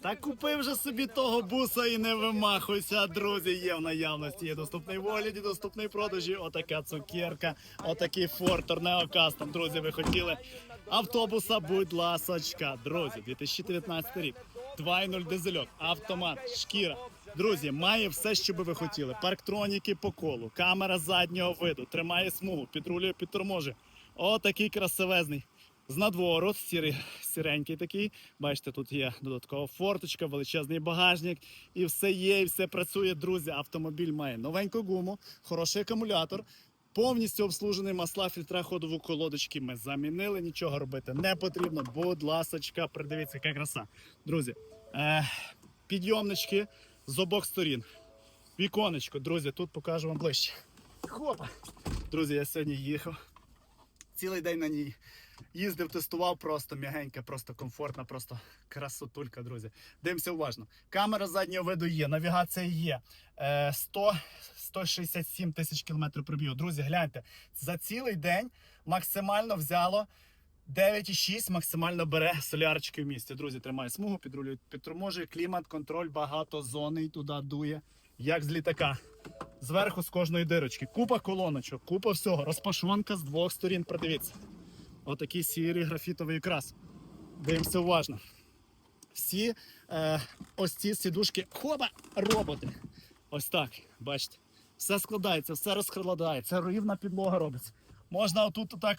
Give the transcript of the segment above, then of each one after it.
Та купи вже собі того буса і не вимахуйся, друзі. Є в наявності. Є доступний в огляді, доступний продажі. Отака цукерка, отакий фортор неокастом. Друзі, ви хотіли автобуса, будь ласочка. Друзі, 2019 рік. 2.0 дизельок, автомат, шкіра. Друзі, має все, що би ви хотіли. Парктроніки по колу, камера заднього виду, тримає смугу, підрулює, підторможує. Отакий красивезний. З надвору, сірий, сіренький такий. Бачите, тут є додаткова форточка, величезний багажник. І все є, і все працює, друзі. Автомобіль має новеньку гуму, хороший акумулятор. Повністю обслужений масла, фільтра, ходову колодочки. Ми замінили, нічого робити не потрібно. Будь ласочка, придивіться, яка краса. Друзі, е, підйомнички з обох сторін. Віконечко, друзі, тут покажу вам ближче. Хопа! Друзі, я сьогодні їхав. Цілий день на ній їздив, тестував просто м'ягенька, просто комфортна, просто красотулька, друзі. Дивимося уважно. Камера заднього виду є, навігація є. Е, 100, 167 тисяч кілометрів пробігу. Друзі, гляньте, за цілий день максимально взяло 9,6 максимально бере солярочки в місті. Друзі, тримає смугу, підрулює, підторможує, клімат, контроль, багато зони туди дує, як з літака. Зверху з кожної дирочки. Купа колоночок, купа всього. Розпашонка з двох сторін. Продивіться. Отакий сірий графітовий крас. Дивимося уважно. Всі е, ось ці сідушки, хоба, роботи. Ось так, бачите. Все складається, все розкладається, рівна підлога робиться. Можна отут отак,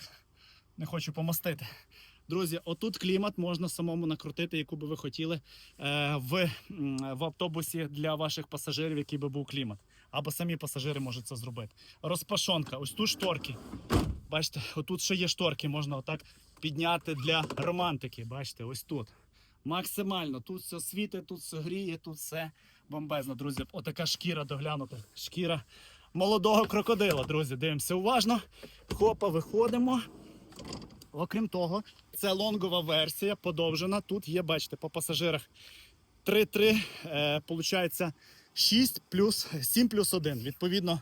не хочу помостити. Друзі, отут клімат можна самому накрутити, яку би ви хотіли е, в, в автобусі для ваших пасажирів, який би був клімат. Або самі пасажири можуть це зробити. Розпашонка, ось тут шторки. Бачите, отут ще є шторки, можна отак підняти для романтики. Бачите, ось тут. Максимально. Тут все світить, тут все гріє, тут все бомбезно, друзі. Отака шкіра доглянута. Шкіра молодого крокодила, друзі. Дивимося уважно. Хопа, виходимо. Окрім того, це лонгова версія, подовжена. Тут є, бачите, по пасажирах 3-3, е, получається 6 плюс 7 плюс 1. Відповідно,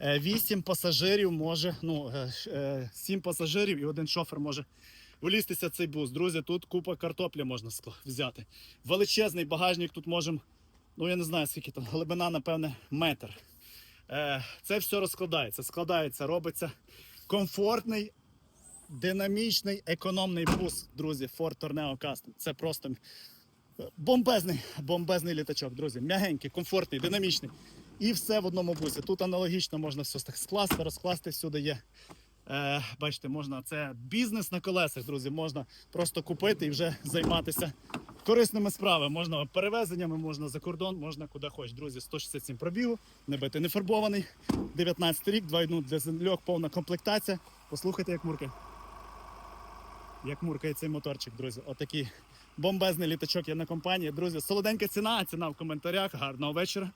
е, 8 пасажирів може, ну, е, е, 7 пасажирів і один шофер може влізтися цей бус. Друзі, тут купа картоплі можна взяти. Величезний багажник тут можемо, ну я не знаю скільки там, глибина, напевне, метр. Е, це все розкладається, складається, робиться комфортний динамічний економний бус, друзі, Ford Tornado Custom. Це просто бомбезний, бомбезний літачок, друзі. М'ягенький, комфортний, динамічний. І все в одному бусі. Тут аналогічно можна все скласти, розкласти всюди є. Е, бачите, можна це бізнес на колесах, друзі. Можна просто купити і вже займатися корисними справами. Можна перевезеннями, можна за кордон, можна куди хоч. Друзі, 167 пробігу, не бити не фарбований. 19 рік, 2.1 для земльок, повна комплектація. Послухайте, як муркає. Як муркає цей моторчик, друзі. Отакий бомбезний літачок є на компанії. Друзі, солоденька ціна, ціна в коментарях. Гарного вечора.